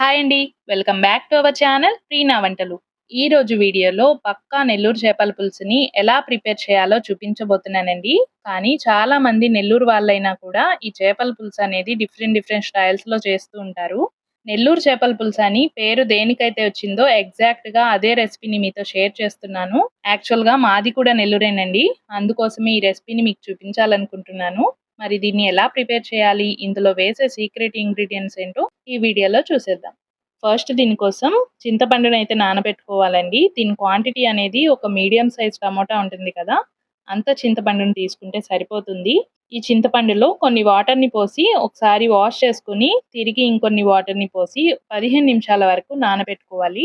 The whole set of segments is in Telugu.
హాయ్ అండి welcome back to our channel Preena వంటలు. ఈ రోజు వీడియోలో పక్కా నెల్లూరు చేపల పులుసుని ఎలా ప్రిపేర్ చేయాలో చూపించబోతున్నానండి. కానీ చాలా మంది నెల్లూరు వాళ్ళైనా కూడా ఈ చేపల పులుసు అనేది డిఫరెంట్ డిఫరెంట్ స్టైల్స్లో చేస్తూ ఉంటారు. నెల్లూరు చేపల పులుసు అని పేరు దేనికైతే వచ్చిందో ఎగ్జాక్ట్గా అదే రెసిపీని మీతో షేర్ చేస్తున్నాను. యాక్చువల్గా మాది కూడా నెల్లూరేనండి. అందుకోసమే ఈ రెసిపీని మీకు చూపించాలనుకుంటున్నాను. మరి దీన్ని ఎలా ప్రిపేర్ చేయాలి? ఇందులో వేసే సీక్రెట్ ఇంగ్రీడియంట్స్ ఏంటో ఈ వీడియోలో చూసేద్దాం. ఫస్ట్ దీనికోసం చింతపండును అయితే నానబెట్టుకోవాలండి. దీని క్వాంటిటీ అనేది ఒక మీడియం సైజ్ టమోటా ఉంటుంది కదా అంత చింతపండుని తీసుకుంటే సరిపోతుంది. ఈ చింతపండులో కొన్ని వాటర్ని పోసి ఒకసారి వాష్ చేసుకుని తిరిగి ఇంకొన్ని వాటర్ని పోసి పదిహేను నిమిషాల వరకు నానబెట్టుకోవాలి.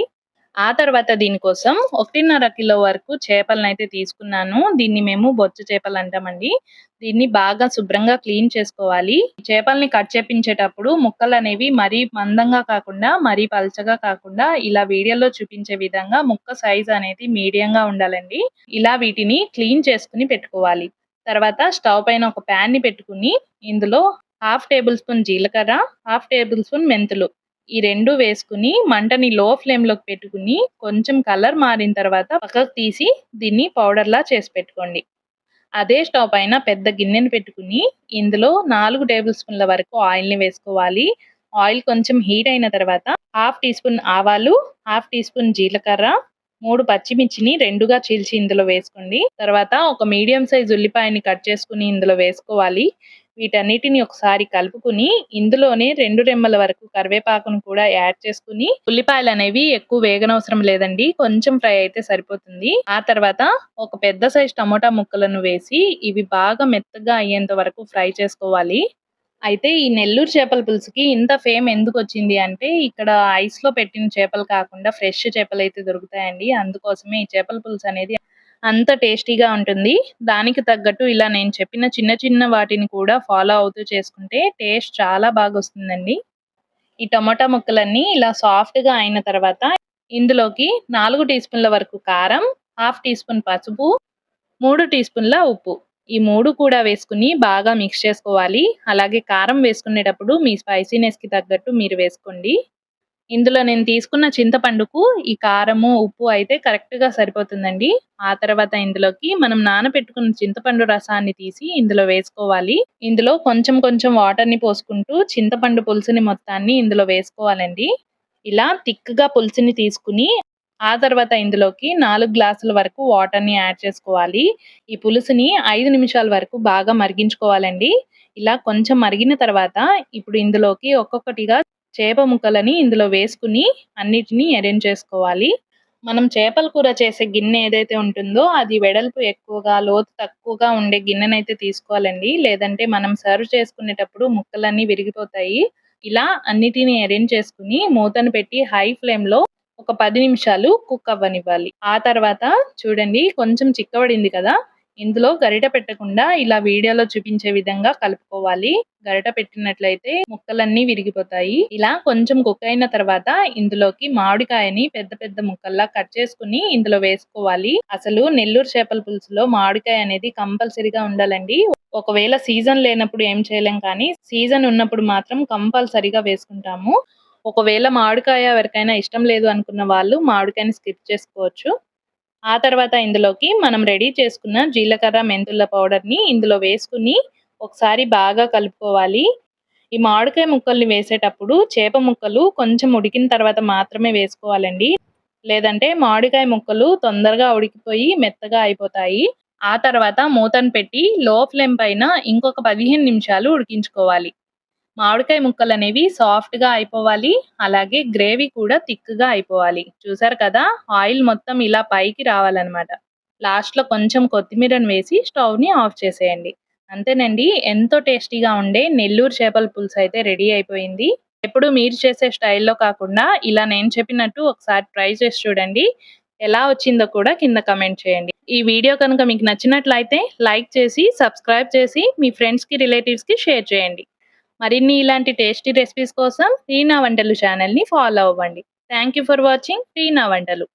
ఆ తర్వాత దీనికోసం ఒకటిన్నర కిలో వరకు చేపలను అయితే తీసుకున్నాను. దీన్ని మేము బొచ్చు చేపలు అంటామండి. దీన్ని బాగా శుభ్రంగా క్లీన్ చేసుకోవాలి. చేపల్ని కట్ చేపించేటప్పుడు ముక్కలు అనేవి మరీ మందంగా కాకుండా మరీ పల్చగా కాకుండా ఇలా వీడియోలో చూపించే విధంగా ముక్క సైజ్ అనేది మీడియంగా ఉండాలండి. ఇలా వీటిని క్లీన్ చేసుకుని పెట్టుకోవాలి. తర్వాత స్టవ్ పైన ఒక ప్యాన్ని పెట్టుకుని ఇందులో హాఫ్ టేబుల్ స్పూన్ జీలకర్ర హాఫ్ టేబుల్ స్పూన్ మెంతులు ఈ రెండు వేసుకుని మంటని లో ఫ్లేమ్లోకి పెట్టుకుని కొంచెం కలర్ మారిన తర్వాత పక్కకు తీసి దీన్ని పౌడర్లా చేసి పెట్టుకోండి. అదే స్టవ్ పైన పెద్ద గిన్నెని పెట్టుకుని ఇందులో నాలుగు టేబుల్ స్పూన్ల వరకు ఆయిల్ని వేసుకోవాలి. ఆయిల్ కొంచెం హీట్ అయిన తర్వాత హాఫ్ టీ స్పూన్ ఆవాలు హాఫ్ టీ స్పూన్ జీలకర్ర మూడు పచ్చిమిర్చిని రెండుగా చీల్చి ఇందులో వేసుకోండి. తర్వాత ఒక మీడియం సైజ్ ఉల్లిపాయని కట్ చేసుకుని ఇందులో వేసుకోవాలి. వీటన్నిటిని ఒకసారి కలుపుకుని ఇందులోనే రెండు రెమ్మల వరకు కరివేపాకును కూడా యాడ్ చేసుకుని ఉల్లిపాయలు అనేవి ఎక్కువ వేగనవసరం లేదండి. కొంచెం ఫ్రై అయితే సరిపోతుంది. ఆ తర్వాత ఒక పెద్ద సైజ్ టమోటా ముక్కలను వేసి ఇవి బాగా మెత్తగా అయ్యేంత వరకు ఫ్రై చేసుకోవాలి. అయితే ఈ నెల్లూరు చేపల పులుసుకి ఇంత ఫేమ్ ఎందుకు వచ్చింది అంటే ఇక్కడ ఐస్లో పెట్టిన చేపలు కాకుండా ఫ్రెష్ చేపలు అయితే దొరుకుతాయండి. అందుకోసమే ఈ చేపల పులుసు అనేది అంత టేస్టీగా ఉంటుంది. దానికి తగ్గట్టు ఇలా నేను చెప్పిన చిన్న చిన్న వాటిని కూడా ఫాలో అవుతూ చేసుకుంటే టేస్ట్ చాలా బాగా వస్తుందండి. ఈ టమాటా ముక్కలన్నీ ఇలా సాఫ్ట్గా అయిన తర్వాత ఇందులోకి నాలుగు టీ స్పూన్ల వరకు కారం హాఫ్ టీ స్పూన్ పసుపు మూడు టీ స్పూన్ల ఉప్పు. ఈ మూడు కూడా వేసుకుని బాగా మిక్స్ చేసుకోవాలి. అలాగే కారం వేసుకునేటప్పుడు మీ స్పైసీనెస్కి తగ్గట్టు మీరు వేసుకోండి. ఇందులో నేను తీసుకున్న చింతపండుకు ఈ కారము ఉప్పు అయితే కరెక్ట్గా సరిపోతుందండి. ఆ తర్వాత ఇందులోకి మనం నానబెట్టుకున్న చింతపండు రసాన్ని తీసి ఇందులో వేసుకోవాలి. ఇందులో కొంచెం కొంచెం వాటర్ని పోసుకుంటూ చింతపండు పులుసుని మొత్తాన్ని ఇందులో వేసుకోవాలండి. ఇలా థిక్గా పులుసుని తీసుకుని ఆ తర్వాత ఇందులోకి నాలుగు గ్లాసుల వరకు వాటర్ని యాడ్ చేసుకోవాలి. ఈ పులుసుని ఐదు నిమిషాల వరకు బాగా మరిగించుకోవాలండి. ఇలా కొంచెం మరిగిన తర్వాత ఇప్పుడు ఇందులోకి ఒక్కొక్కటిగా చేప ముక్కలని ఇందులో వేసుకుని అన్నిటినీ అరేంజ్ చేసుకోవాలి. మనం చేపల కూర చేసే గిన్నె ఏదైతే ఉంటుందో అది వెడల్పు ఎక్కువగా లోతు తక్కువగా ఉండే గిన్నెనైతే తీసుకోవాలండి. లేదంటే మనం సర్వ్ చేసుకునేటప్పుడు ముక్కలన్నీ విరిగిపోతాయి. ఇలా అన్నిటిని అరేంజ్ చేసుకుని మూతను పెట్టి హై ఫ్లేమ్లో ఒక పది నిమిషాలు కుక్ అవ్వనివ్వాలి. ఆ తర్వాత చూడండి కొంచెం చిక్కబడింది కదా ఇందులో గరిట పెట్టకుండా ఇలా వీడియోలో చూపించే విధంగా కలుపుకోవాలి. గరిట పెట్టినట్లయితే ముక్కలన్నీ విరిగిపోతాయి. ఇలా కొంచెం కుక్ అయిన తర్వాత ఇందులోకి మామిడికాయని పెద్ద పెద్ద ముక్కల్లా కట్ చేసుకుని ఇందులో వేసుకోవాలి. అసలు నెల్లూరు చేపల పులుసులో మామిడికాయ అనేది కంపల్సరీగా ఉండాలండి. ఒకవేళ సీజన్ లేనప్పుడు ఏం చేయలేం కానీ సీజన్ ఉన్నప్పుడు మాత్రం కంపల్సరీగా వేసుకుంటాము. ఒకవేళ మామిడికాయ ఎవరికైనా ఇష్టం లేదు అనుకున్న వాళ్ళు మామిడికాయని స్కిప్ చేసుకోవచ్చు. ఆ తర్వాత ఇందులోకి మనం రెడీ చేసుకున్న జీలకర్ర మెంతుల పౌడర్ని ఇందులో వేసుకుని ఒకసారి బాగా కలుపుకోవాలి. ఈ మామిడికాయ ముక్కల్ని వేసేటప్పుడు చేప ముక్కలు కొంచెం ఉడికిన తర్వాత మాత్రమే వేసుకోవాలండి. లేదంటే మామిడికాయ ముక్కలు తొందరగా ఉడికిపోయి మెత్తగా అయిపోతాయి. ఆ తర్వాత మూతను పెట్టి లో ఫ్లేమ్ పైన ఇంకొక పదిహేను నిమిషాలు ఉడికించుకోవాలి. మామిడికాయ ముక్కలు అనేవి సాఫ్ట్గా అయిపోవాలి. అలాగే గ్రేవీ కూడా థిక్గా అయిపోవాలి. చూసారు కదా? ఆయిల్ మొత్తం ఇలా పైకి రావాలన్నమాట. లాస్ట్లో కొంచెం కొత్తిమీరను వేసి స్టవ్ని ఆఫ్ చేసేయండి. అంతేనండి ఎంతో టేస్టీగా ఉండే నెల్లూరు చేపల పులుసు అయితే రెడీ అయిపోయింది. ఎప్పుడు మీరు చేసే స్టైల్లో కాకుండా ఇలా నేను చెప్పినట్టు ఒకసారి ట్రై చేసి చూడండి. ఎలా వచ్చిందో కూడా కింద కమెంట్ చేయండి. ఈ వీడియో కనుక మీకు నచ్చినట్లయితే లైక్ చేసి సబ్స్క్రైబ్ చేసి మీ ఫ్రెండ్స్కి రిలేటివ్స్కి షేర్ చేయండి. మరిన్ని ఇలాంటి టేస్టీ రెసిపీస్ కోసం రీనా వంటలు ఛానల్ని ఫాలో అవ్వండి. Thank you for watching. Reena వంటలు.